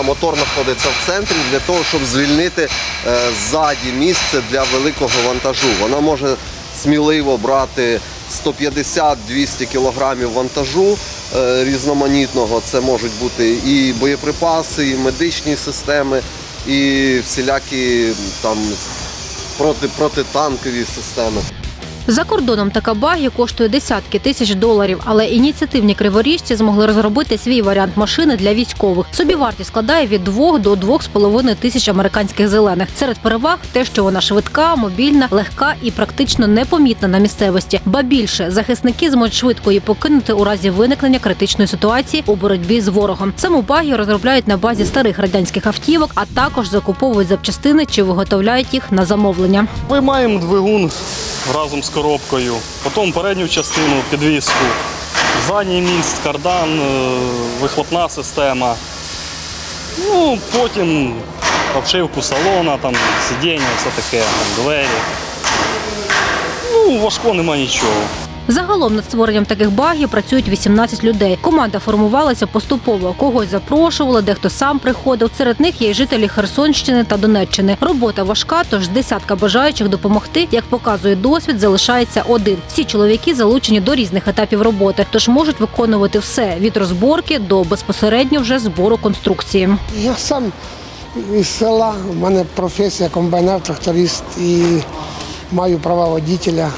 Мотор знаходиться в центрі для того, щоб звільнити е, ззаді місце для великого вантажу. Вона може сміливо брати 150-200 кілограмів вантажу е, різноманітного. Це можуть бути і боєприпаси, і медичні системи, і всілякі там проти, протитанкові системи. За кордоном така багі коштує десятки тисяч доларів, але ініціативні криворіжці змогли розробити свій варіант машини для військових. Собівартість складає від 2 до 2,5 тисяч американських зелених. Серед переваг те, що вона швидка, мобільна, легка і практично непомітна на місцевості. Ба більше захисники зможуть швидко її покинути у разі виникнення критичної ситуації у боротьбі з ворогом. Саму багі розробляють на базі старих радянських автівок, а також закуповують запчастини чи виготовляють їх на замовлення. Виймаємо двигун разом з коробкою, потім передню частину, підвіску, задній міст, кардан, е, вихлопна система. Ну, потім обшивку салона, там, сидіння, все таке, там, двері. Ну, важко нема нічого. Загалом над створенням таких багів працюють 18 людей. Команда формувалася поступово. Когось запрошували, дехто сам приходив. Серед них є й жителі Херсонщини та Донеччини. Робота важка, тож з десятка бажаючих допомогти, як показує досвід, залишається один. Всі чоловіки залучені до різних етапів роботи, тож можуть виконувати все від розборки до безпосередньо вже збору конструкції. Я сам із села, у мене професія комбайнер, тракторист і маю права водителя.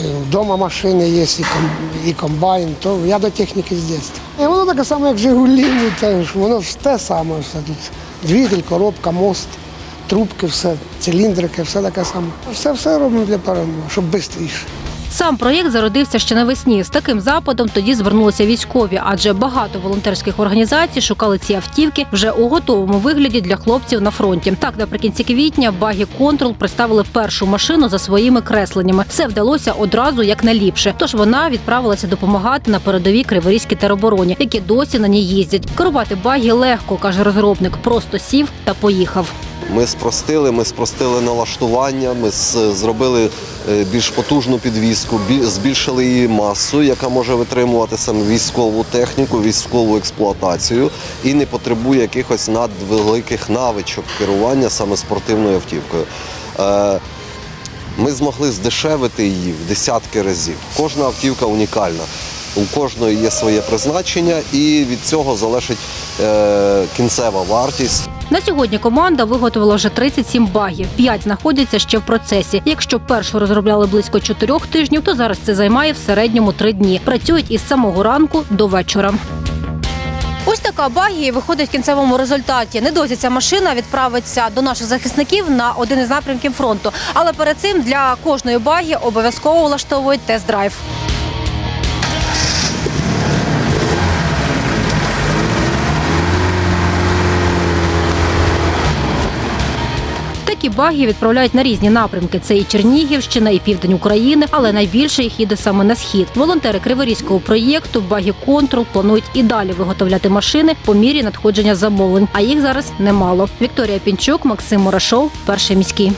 Е, Вдома машини є, і, і комбайн, то я до техніки з дитинства. І воно таке саме, як Жигулі, воно ж те саме все. Двигатель, коробка, мост, трубки, все, циліндрики, все таке саме. Все все робимо для перемоги, щоб швидше. Сам проєкт зародився ще навесні. З таким запитом тоді звернулися військові, адже багато волонтерських організацій шукали ці автівки вже у готовому вигляді для хлопців на фронті. Так, наприкінці квітня багі Контрол представили першу машину за своїми кресленнями. Все вдалося одразу як найліпше. Тож вона відправилася допомагати на передовій криворізькій теробороні, які досі на ній їздять. Керувати багі легко, каже розробник. Просто сів та поїхав. Ми спростили, ми спростили налаштування, ми зробили е, більш потужну підвіску, бі- збільшили її масу, яка може витримувати саме військову техніку, військову експлуатацію і не потребує якихось надвеликих навичок керування саме спортивною автівкою. Е, Ми змогли здешевити її в десятки разів. Кожна автівка унікальна. У кожної є своє призначення, і від цього залежить е, кінцева вартість. На сьогодні команда виготовила вже 37 багів. П'ять знаходяться ще в процесі. Якщо першу розробляли близько чотирьох тижнів, то зараз це займає в середньому три дні. Працюють із самого ранку до вечора. Ось така багія виходить в кінцевому результаті. Недовзі ця машина відправиться до наших захисників на один із напрямків фронту. Але перед цим для кожної багі обов'язково влаштовують тест-драйв. Такі баги відправляють на різні напрямки. Це і Чернігівщина, і південь України, але найбільше їх їде саме на схід. Волонтери Криворізького проєкту Багі Контрол планують і далі виготовляти машини по мірі надходження замовлень. А їх зараз немало. Вікторія Пінчук, Максим Мурашов, перший міський.